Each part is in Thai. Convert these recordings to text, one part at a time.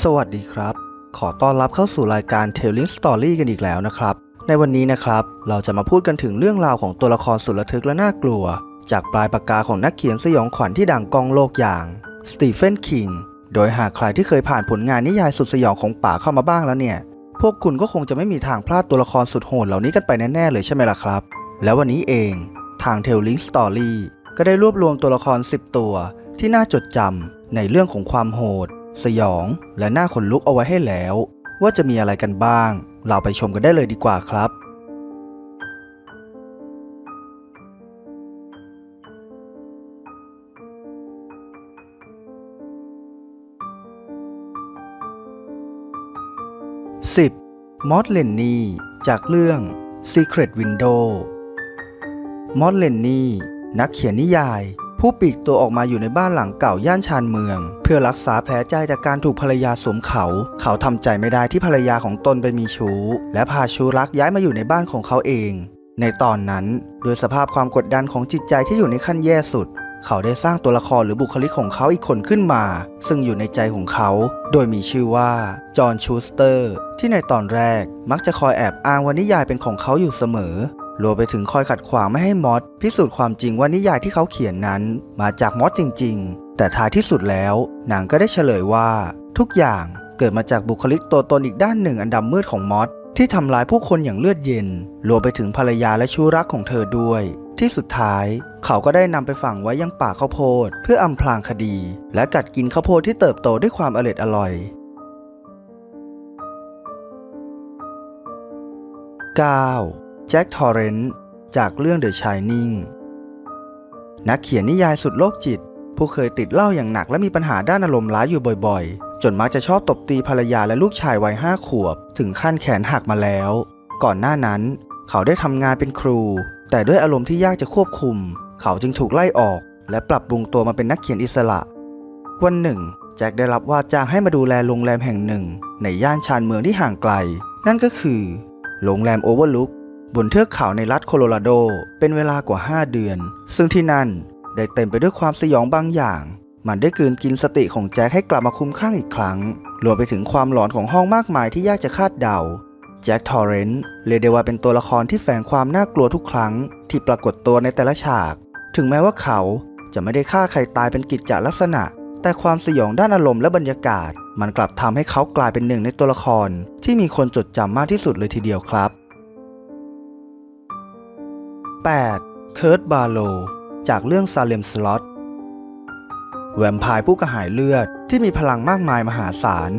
สวัสดีครับ ขอต้อนรับเข้าสู่รายการ Telling Story กันอีกแล้วนะครับ ในวันนี้นะครับ เราจะมาพูดกันถึงเรื่องราวของตัวละครสุดระทึกและน่ากลัว จากปลายปากกาของนักเขียนสยองขวัญที่ดังกองโลกอย่างสตีเฟนคิงโดยหากใครที่เคยผ่านผลงานนิยายสุดสยองของป่าเข้ามาบ้างแล้วเนี่ย พวกคุณก็คงจะไม่มีทางพลาดตัวละครสุดโหดเหล่านี้กันไปแน่ๆเลยใช่ไหมล่ะครับ แล้ววันนี้เองทาง Telling Story ก็ได้รวบรวมตัวละคร 10 ตัว ที่น่าจดจำในเรื่องของความโหด สยองและน่าขนลุกเอาไว้ให้แล้ว ว่าจะมีอะไรกันบ้าง เราไปชมกันได้เลยดีกว่าครับ 10. มอสเลนนีจากเรื่อง Secret Window มอสเลนนีนักเขียนนิยาย ผู้ปีกตัวออกมาอยู่ในบ้านหลังเก่าย่านชานเมือง เพื่อรักษาแผลใจจากการถูกภรรยาสวมเขา เขาทำใจไม่ได้ที่ภรรยาของตนไปมีชู้ และพาชู้รักย้ายมาอยู่ในบ้านของเขาเอง ในตอนนั้นด้วยสภาพความกดดันของจิตใจที่อยู่ในขั้นแย่สุด เขาได้สร้างตัวละครหรือบุคลิกของเขาอีกคนขึ้นมา ซึ่งอยู่ในใจของเขา โดยมีชื่อว่าจอห์นชูสเตอร์ ที่ในตอนแรกมักจะคอยแอบอ้างว่านิยายเป็นของเขาอยู่เสมอ รวมไปถึงคอยขัดขวางไม่ให้มอสพิสูจน์ความจริงว่านิยายที่เขาเขียนนั้น มาจากมอสจริง ๆ แต่ท้ายที่สุดแล้วหนังก็ได้เฉลยว่า ทุกอย่างเกิดมาจากบุคลิกตัวตนอีกด้านหนึ่งอันดำมืดของมอสที่ทำร้ายผู้คนอย่างเลือดเย็น รวมไปถึงภรรยาและชู้รักของเธอด้วย ที่สุดท้าย เขาก็ได้นำไปฝังไว้ยังป่าข้าวโพด เพื่ออำพรางคดี และกัดกินข้าวโพดที่เติบโตด้วยความอร่อยอร่อย 9. แจ็คทอร์เรนต์จากเรื่อง The Shining นักเขียนนิยายสุดโรคจิต ผู้เคยติดเหล้าอย่างหนักและมีปัญหาด้านอารมณ์ร้ายอยู่บ่อยๆ จนมักจะชอบตบตีภรรยาและลูกชายวัยห้าขวบ ถึงขั้นแขนหักมาแล้ว ก่อนหน้านั้น เขาได้ทำงานเป็นครู แต่ด้วยอารมณ์ที่ยากจะควบคุม เขาจึงถูกไล่ออก และปรับปรุงตัวมาเป็นนักเขียนอิสระ วันหนึ่งแจ็คได้รับว่าจ้างให้มาดูแลโรงแรมแห่งหนึ่ง ในย่านชานเมืองที่ห่างไกล นั่นก็คือ โรงแรมโอเวอร์ลุก บนเทือกเขาในรัฐโคโลราโด เป็นเวลากว่า 5 เดือน ซึ่งที่นั่นได้เต็มไปด้วยความสยองบางอย่าง มันได้กลืนกินสติของแจ็คให้กลับมาคุ้มข้างอีกครั้ง รวมไปถึงความหลอนของห้องมากมายที่ยากจะคาดเดา แจ็คทอร์เรนต์เรียกได้ว่าเป็นตัวละครที่แฝงความน่ากลัวทุกครั้ง ที่ปรากฏตัวในแต่ละฉาก ถึงแม้ว่าเขาจะไม่ได้ฆ่าใครตายเป็นกิจจลักษณะ แต่ความสยองด้านอารมณ์และบรรยากาศ มันกลับทำให้เขากลายเป็นหนึ่งในตัวละคร ที่มีคนจดจำมากที่สุดเลยทีเดียวครับ 8. เคิร์ตบาโล จากเรื่องซาเลมสล็อตแวมไพร์ผู้กระหายเลือดที่มีพลังมากมายมหาศาล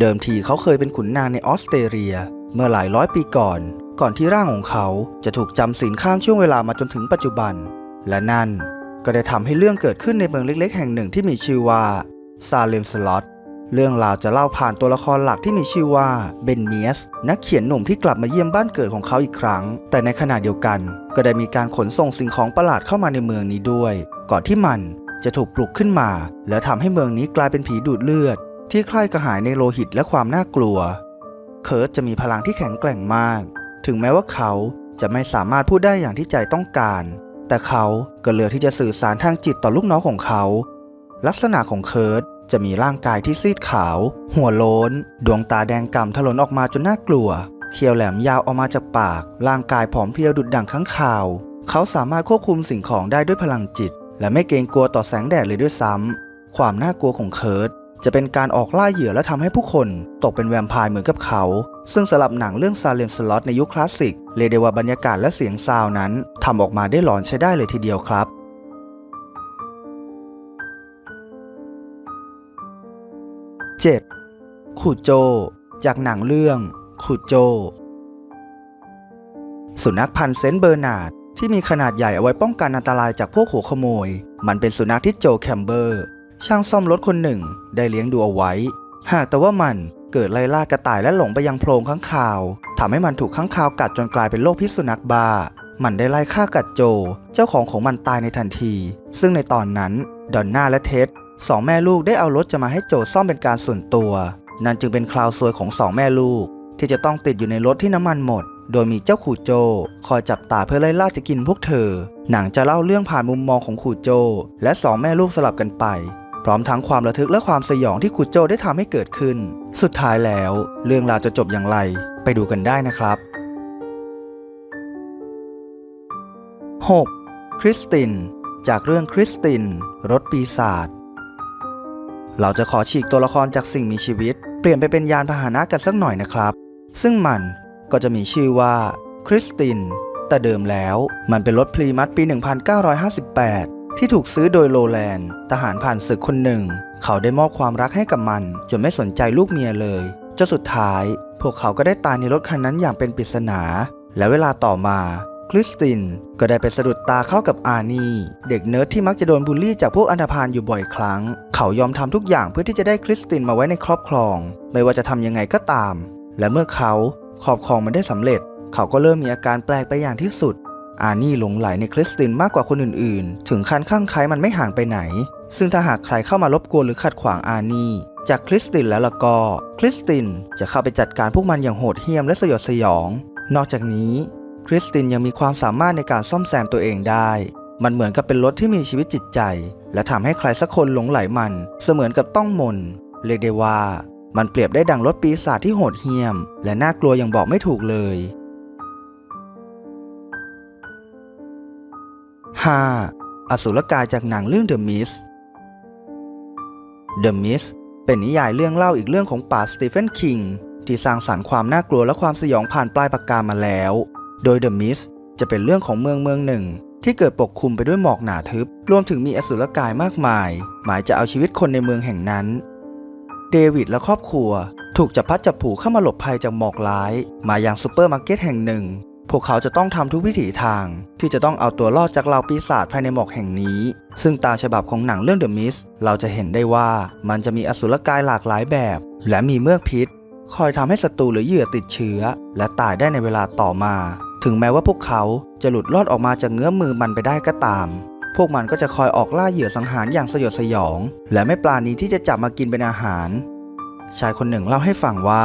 เดิมทีเขาเคยเป็นขุนนางในออสเตรเลีย เมื่อหลายร้อยปีก่อน ก่อนที่ร่างของเขาจะถูกจำศีลข้ามช่วงเวลามาจนถึงปัจจุบัน และนั่นก็ได้ทำให้เรื่องเกิดขึ้นในเมืองเล็กๆ แห่งหนึ่งที่มีชื่อว่าซาเลมสล็อต เรื่องราวจะเล่าผ่านตัวละครหลักที่มีชื่อว่าเบนเมียสนักเขียนหนุ่มที่กลับมาเยี่ยมบ้านเกิดของเขาอีกครั้ง แต่ในขณะเดียวกัน ก็ได้มีการขนส่งสิ่งของประหลาดเข้ามาในเมืองนี้ด้วย ก่อนที่มันจะถูกปลุกขึ้นมา แล้วทำให้เมืองนี้กลายเป็นผีดูดเลือด ที่ใคร่กระหายในโลหิตและความน่ากลัว เคิร์ตจะมีพลังที่แข็งแกร่งมาก ถึงแม้ว่าเขาจะไม่สามารถพูดได้อย่างที่ใจต้องการ แต่เขาก็เลือกที่จะสื่อสารทางจิตต่อลูกน้องของเขา ลักษณะของเคิร์ต จะมีร่างกายที่ซีดขาว หัวโล้น ดวงตาแดงก่ำถลนออกมาจนน่ากลัวเขียวแหลมยาวออกมาจากปาก ร่างกายผอมเพรียวดุดดั่งข้างข่าว เขาสามารถควบคุมสิ่งของได้ด้วยพลังจิต และไม่เกรงกลัวต่อแสงแดดเลยด้วยซ้ำ ความน่ากลัวของเคิร์ตจะเป็นการออกล่าเหยื่อและทำให้ผู้คน ตกเป็นแวมไพร์เหมือนกับเขา ซึ่งสำหรับหนังเรื่องซาเลมสล็อตในยุคคลาสสิกเรียกได้ว่าบรรยากาศและเสียงซาวน์นั้นทำออกมาได้หลอนใช้ได้เลยทีเดียวครับ 7. ขูดโจ จากหนังเรื่องขูดโจ สุนัขพันธุ์เซนต์เบอร์นาร์ดที่มีขนาดใหญ่เอาไว้ป้องกันอันตรายจากพวกหัวขโมย มันเป็นสุนัขที่โจแคมเบอร์ ช่างซ่อมรถคนหนึ่งได้เลี้ยงดูเอาไว้ หากแต่ว่ามันเกิดไล่ล่ากระต่ายและหลงไปยังโพรงข้างคาวทำให้มันถูกข้างคาวกัดจนกลายเป็นโรคพิษสุนัขบ้า มันได้ไล่ฆ่ากัดโจ เจ้าของของมันตายในทันที ซึ่งในตอนนั้น ดอนน่าและเท็ด สองแม่ลูกได้เอารถจะมาให้โจซ่อมเป็นการส่วนตัว นั่นจึงเป็นคราวซวยของสองแม่ลูก ที่จะต้องติดอยู่ในรถที่น้ำมันหมด โดยมีเจ้าขู่โจ คอยจับตาเพื่อไล่ล่าจะกินพวกเธอ หนังจะเล่าเรื่องผ่านมุมมองของขู่โจ และสองแม่ลูกสลับกันไป พร้อมทั้งความระทึกและความสยองที่คุโจได้ทำให้เกิดขึ้น สุดท้ายแล้ว เรื่องราวจะจบอย่างไร ไปดูกันได้นะครับ 6. คริสติน จากเรื่องคริสติน รถปีศาจ เราจะขอฉีกตัวละครจากสิ่งมีชีวิต เปลี่ยนไปเป็นยานพาหนะกันสักหน่อยนะครับ ซึ่งมันก็จะมีชื่อว่าคริสติน แต่เดิมแล้วมันเป็นรถพลีมัสปี 1958 ที่ถูกซื้อโดยโลแลนด์ ทหารผ่านศึกคนหนึ่ง เขาได้มอบความรักให้กับมัน จนไม่สนใจลูกเมียเลยจนสุดท้าย พวกเขาก็ได้ตายในรถคันนั้นอย่างเป็นปริศนา และเวลาต่อมา คริสติน ก็ได้ไปสะดุดตาเข้ากับอานีเด็กเนิร์ดที่มักจะโดนบูลลี่จากพวกอันธพาลอยู่บ่อยครั้ง เขายอมทำทุกอย่างเพื่อที่จะได้คริสตินมาไว้ในครอบครอง ไม่ว่าจะทำยังไงก็ตาม และเมื่อเขาครอบครองมันได้สำเร็จ เขาก็เริ่มมีอาการแปลกไปอย่างที่สุด อานี่หลงไหลในคริสตินมากกว่าคนอื่นๆ ถึงขั้นข้างใครมันไม่ห่างไปไหน ซึ่งถ้าหากใครเข้ามารบกวนหรือขัดขวางอานี่จากคริสตินแล้วละก็ คริสตินจะเข้าไปจัดการพวกมันอย่างโหดเหี้ยมและสยดสยอง นอกจากนี้ คริสตินยังมีความสามารถในการซ่อมแซมตัวเองได้ มันเหมือนกับเป็นรถที่มีชีวิตจิตใจ และทำให้ใครสักคนหลงไหลมัน เสมือนกับต้องมน เรียกได้ว่า มันเปรียบได้ดังรถปีศาจที่โหดเหี้ยม และน่ากลัวอย่างบอกไม่ถูกเลย 5. อสุรกายจากหนังเรื่อง The Mist The Mist เป็นนิยายเรื่องเล่าอีกเรื่องของป่าสตีเฟนคิงที่สร้างสรรค์ความน่ากลัวและความสยองผ่านปลายปากกามาแล้ว โดย The Mist จะเป็นเรื่องของเมืองเมืองหนึ่ง ที่เกิดปกคลุมไปด้วยหมอกหนาทึบ รวมถึงมีอสุรกายมากมาย หมายจะเอาชีวิตคนในเมืองแห่งนั้น เดวิดและครอบครัว ถูกจับพัดจับผูเข้ามาหลบภัยจากหมอกร้าย มายังซูเปอร์มาร์เก็ตแห่งหนึ่ง พวกเขาจะต้องทำทุกวิถีทาง ที่จะต้องเอาตัวรอดจากเหล่าปีศาจภายในหมอกแห่งนี้ ซึ่งตามฉบับของหนังเรื่อง The Mist เราจะเห็นได้ว่ามันจะมีอสุรกายหลากหลายแบบ และมีเมือกพิษ คอยทำให้ศัตรูหรือเหยื่อติดเชื้อ และตายได้ในเวลาต่อมา ถึงแม้ว่าพวกเขาจะหลุดรอดออกมาจากเงื้อมมือมันไปได้ก็ตาม พวกมันก็จะคอยออกล่าเหยื่อสังหารอย่างสยดสยอง และไม่ปราณีที่จะจับมากินเป็นอาหาร ชายคนหนึ่งเล่าให้ฟังว่า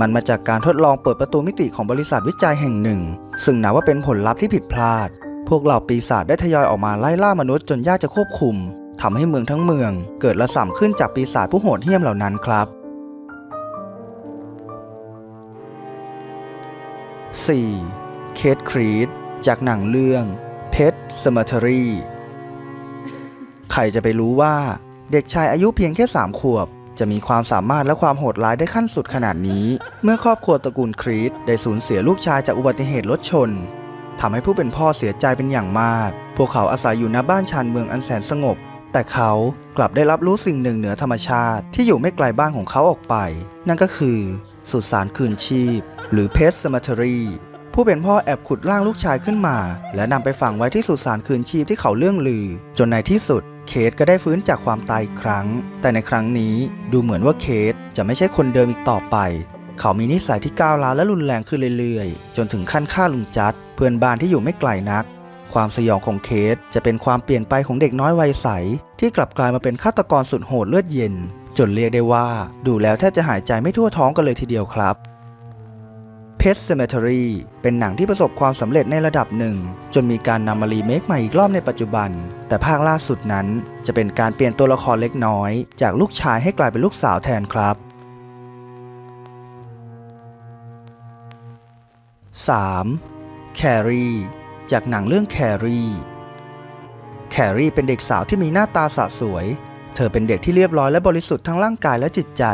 มันมาจากการทดลองเปิดประตูมิติของบริษัทวิจัยแห่งหนึ่ง ซึ่งนับว่าเป็นผลลัพธ์ที่ผิดพลาด พวกเหล่าปีศาจได้ทยอยออกมาไล่ล่ามนุษย์จนยากจะควบคุมทำให้เมืองทั้งเมือง เกิดระส่ำขึ้นจากปีศาจผู้โหดเหี้ยมเหล่านั้นครับ 4. เคทครีดจากหนังเรื่อง Pet Cemetery ใครจะไปรู้ว่า เด็กชายอายุเพียงแค่ 3 ขวบ จะมีความสามารถและความโหดร้ายได้ขั้นสุดขนาดนี้ เมื่อครอบครัวตระกูลครีดได้สูญเสียลูกชายจากอุบัติเหตุรถชนทำให้ผู้เป็นพ่อเสียใจเป็นอย่างมาก พวกเขาอาศัยอยู่ณบ้านชานเมืองอันแสนสงบ แต่เขากลับได้รับรู้สิ่งหนึ่งเหนือธรรมชาติที่อยู่ไม่ไกลบ้านของเขาออกไป นั่นก็คือสุสานคืนชีพ หรือเพสซ e ม e ท r y ผู้เป็นพ่อแอบขุดร่างลูกชายขึ้นมา และนำไปฝังไว้ที่สุสานคืนชีพที่เขาเลื่องลือ จนในที่สุดเคทก็ได้ฟื้นจากความตายอีกครั้ง แต่ในครั้งนี้ดูเหมือนว่าเคทจะไม่ใช่คนเดิมอีกต่อไป เขามีนิสัยที่ก้าวร้าวและรุนแรงขึ้นเรื่อยๆ จนถึงขั้นฆ่าลุงจัดเพื่อนบ้านที่อยู่ไม่ไกลนัก ความสยองของเคทจะเป็นความเปลี่ยนไปของเด็กน้อยวัยใส ที่กลับกลายมาเป็นฆาตกรสุดโหดเลือดเย็น จนเรียกได้ว่า ดูแล้วแทบจะหายใจไม่ทั่วท้องกันเลยทีเดียวครับ Pet Cemetery เป็นหนังที่ประสบความสำเร็จในระดับหนึ่ง จนมีการนำมารีเมคใหม่อีกรอบในปัจจุบัน แต่ภาคล่าสุดนั้น จะเป็นการเปลี่ยนตัวละครเล็กน้อย จากลูกชายให้กลายเป็นลูกสาวแทนครับ 3. แครีจากหนังเรื่องแครีแครีเป็นเด็กสาวที่มีหน้าตาสะสวย เธอเป็นเด็กที่เรียบร้อยและบริสุทธิ์ทั้งร่างกายและจิตใจ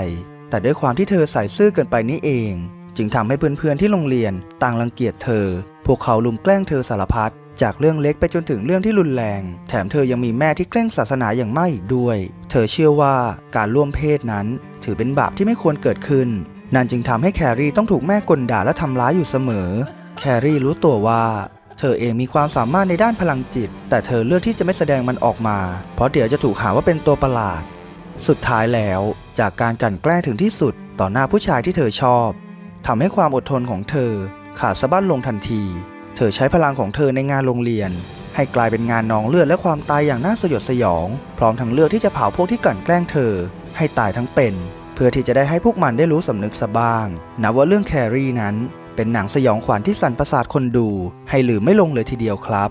แต่ด้วยความที่เธอใส่ซื่อเกินไปนี่เอง จึงทำให้เพื่อนๆที่โรงเรียนต่างรังเกียจเธอ พวกเขาลุมแกล้งเธอสารพัดจากเรื่องเล็กไปจนถึงเรื่องที่รุนแรง แถมเธอยังมีแม่ที่เคร่งศาสนาอย่างมากอีกด้วย เธอเชื่อว่าการร่วมเพศนั้น ถือเป็นบาปที่ไม่ควรเกิดขึ้น นั่นจึงทำให้แครี่ต้องถูกแม่กลด่าและทำร้ายอยู่เสมอ แครี่รู้ตัวว่า เธอเองมีความสามารถในด้านพลังจิต แต่เธอเลือกที่จะไม่แสดงมันออกมา เพราะเดี๋ยวจะถูกหาว่าเป็นตัวประหลาด สุดท้ายแล้ว จากการกลั่นแกล้งถึงที่สุด ต่อหน้าผู้ชายที่เธอชอบ ทำให้ความอดทนของเธอขาดสะบั้นลงทันที เธอใช้พลังของเธอในงานโรงเรียน ให้กลายเป็นงานนองเลือดและความตายอย่างน่าสยดสยอง พร้อมทั้งเลือกที่จะเผาพวกที่กลั่นแกล้งเธอ ให้ตายทั้งเป็น เพื่อที่จะได้ให้พวกมันได้รู้สำนึกซะบ้างนับว่าเรื่องแครี่นั้น เป็นหนังสยองขวัญที่สั่นประสาทคนดู ให้ลืมไม่ลงเลยทีเดียวครับ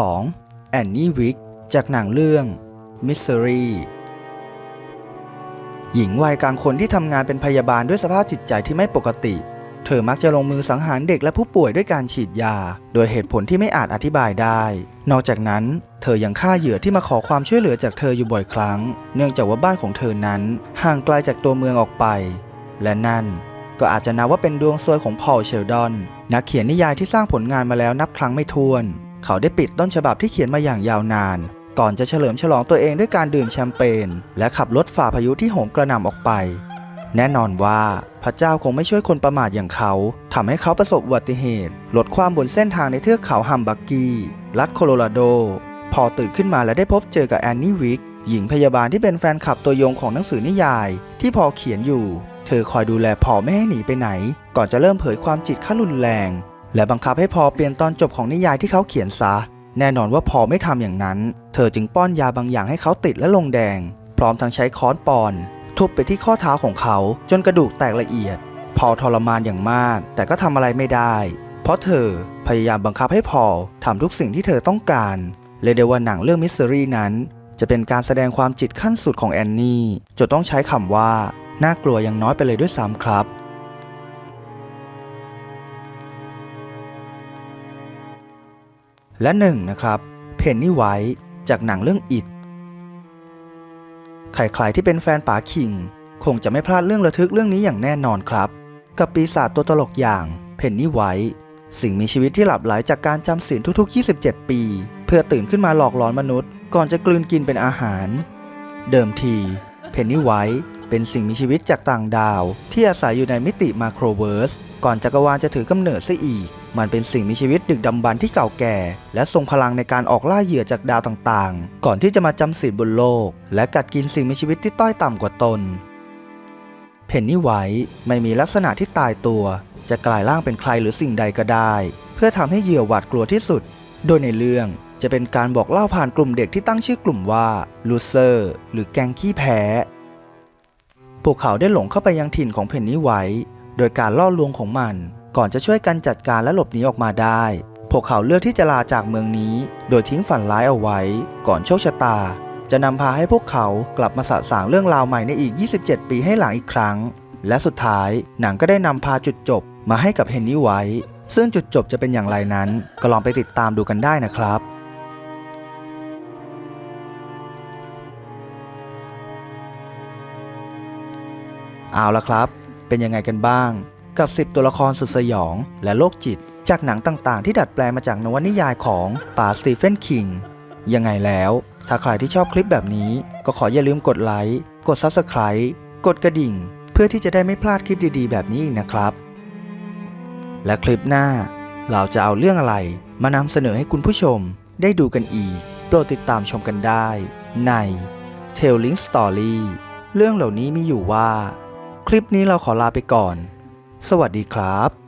2. แอนนี่วิกจากหนังเรื่อง Misery หญิงวัยกลางคนที่ทำงานเป็นพยาบาลด้วยสภาพจิตใจที่ไม่ปกติ เธอมักจะลงมือสังหารเด็กและผู้ป่วยด้วยการฉีดยา โดยเหตุผลที่ไม่อาจอธิบายได้ นอกจากนั้น เธอยังฆ่าเหยื่อที่มาขอความช่วยเหลือจากเธออยู่บ่อยครั้ง เนื่องจากว่าบ้านของเธอนั้น ห่างไกลจากตัวเมืองออกไป และนั่นก็อาจจะนับว่าเป็นดวงซวยของพอลเชลดอน นักเขียนนิยายที่สร้างผลงานมาแล้วนับครั้งไม่ถ้วน เขาได้ปิดต้นฉบับที่เขียนมาอย่างยาวนาน ก่อนจะเฉลิมฉลองตัวเองด้วยการดื่มแชมเปญและขับรถฝ่าพายุที่โหมกระหน่ำออกไป แน่นอนว่าพระเจ้าคงไม่ช่วยคนประมาทอย่างเขาทำให้เขาประสบอุบัติเหตุหลดความบนเส้นทางในเทือกเขาฮัมบักกี้รัฐโคโลราโด พอตื่นขึ้นมาและได้พบเจอกับแอนนี่วิกหญิงพยาบาลที่เป็นแฟนคลับตัวยงของหนังสือนิยาย ที่พอเขียนอยู่ เธอคอยดูแลพอไม่ให้หนีไปไหน ก่อนจะเริ่มเผยความจิตขั้นรุนแรง และบังคับให้พอเปลี่ยนตอนจบของนิยายที่เขาเขียนซะ แน่นอนว่าพอไม่ทำอย่างนั้น เธอจึงป้อนยาบางอย่างให้เขาติดและลงแดง พร้อมทั้งใช้ค้อนปอน ทุบไปที่ข้อเท้าของเขาจนกระดูกแตกละเอียด พอทรมานอย่างมาก แต่ก็ทำอะไรไม่ได้ เพราะเธอพยายามบังคับให้พอทำทุกสิ่งที่เธอต้องการเลยเดว่าหนังเรื่องมิสซิรี่นั้น จะเป็นการแสดงความจิตขั้นสุดของแอนนี่จนต้องใช้คำว่า น่ากลัวยังน้อยไปเลยด้วยซ้ำครับ และหนึ่งนะครับเพนนี่ไวท์จากหนังเรื่องอิดใครๆที่เป็นแฟนป๋าคิง คงจะไม่พลาดเรื่องระทึกเรื่องนี้อย่างแน่นอนครับ กับปีศาจตัวตลกอย่างเพนนี่ไวท์สิ่งมีชีวิตที่หลับไหลจากการจำศีลทุกๆ 27 ปี เพื่อตื่นขึ้นมาหลอกหลอนมนุษย์ ก่อนจะกลืนกินเป็นอาหาร เดิมทีเพนนี่ไวท์ เป็นสิ่งมีชีวิตจากต่างดาว ที่อาศัยอยู่ในมิติมาโครเวิร์ส ก่อนจักรวาลจะถือกำเนิดซะอีก มันเป็นสิ่งมีชีวิตดึกดำบรรที่เก่าแก่ และทรงพลังในการออกล่าเหยื่อจากดาวต่างๆ ก่อนที่จะมาจำศีลบนโลก และกัดกินสิ่งมีชีวิตที่ต้อยต่ำกว่าตน เพนนี่ไวท์ไม่มีลักษณะที่ตายตัว จะกลายร่างเป็นใครหรือสิ่งใดก็ได้ เพื่อทำให้เหยื่อหวาดกลัวที่สุด โดยในเรื่องจะเป็นการบอกเล่าผ่านกลุ่มเด็กที่ตั้งชื่อกลุ่มว่าลูเซอร์หรือแกงขี้แพ้ พวกเขาได้หลงเข้าไปยังถิ่นของเพนนี่ไวท์โดยการล่อลวงของมัน ก่อนจะช่วยกันจัดการและหลบหนีออกมาได้ พวกเขาเลือกที่จะลาจากเมืองนี้ โดยทิ้งฝันร้ายเอาไว้ ก่อนโชคชะตา จะนำพาให้พวกเขากลับมาสะสางเรื่องราวใหม่ในอีก 27 ปีให้หลังอีกครั้ง และสุดท้ายหนังก็ได้นำพาจุดจบมาให้กับเฮนนี่ไว้ ซึ่งจุดจบจะเป็นอย่างไรนั้น ก็ลองไปติดตามดูกันได้นะครับ เอาละครับ เป็นยังไงกันบ้าง กับ 10 ตัวละครสุดสยอง และโรคจิต จากหนังต่างๆ ที่ดัดแปลงมาจากนวนิยายของป่าสตีเฟนคิงยังไงแล้ว ถ้าใครที่ชอบคลิปแบบนี้ ก็ขออย่าลืมกดไลค์กด Subscribe กดกระดิ่ง เพื่อที่จะได้ไม่พลาดคลิปดีๆ แบบนี้อีกนะครับ และคลิปหน้า เราจะเอาเรื่องอะไร มานำเสนอให้คุณผู้ชม ได้ดูกันอีกโปรดติดตามชมกันได้ ใน Telling Story เรื่องเหล่านี้มีอยู่ว่า คลิปนี้เราขอลาไปก่อน สวัสดีครับ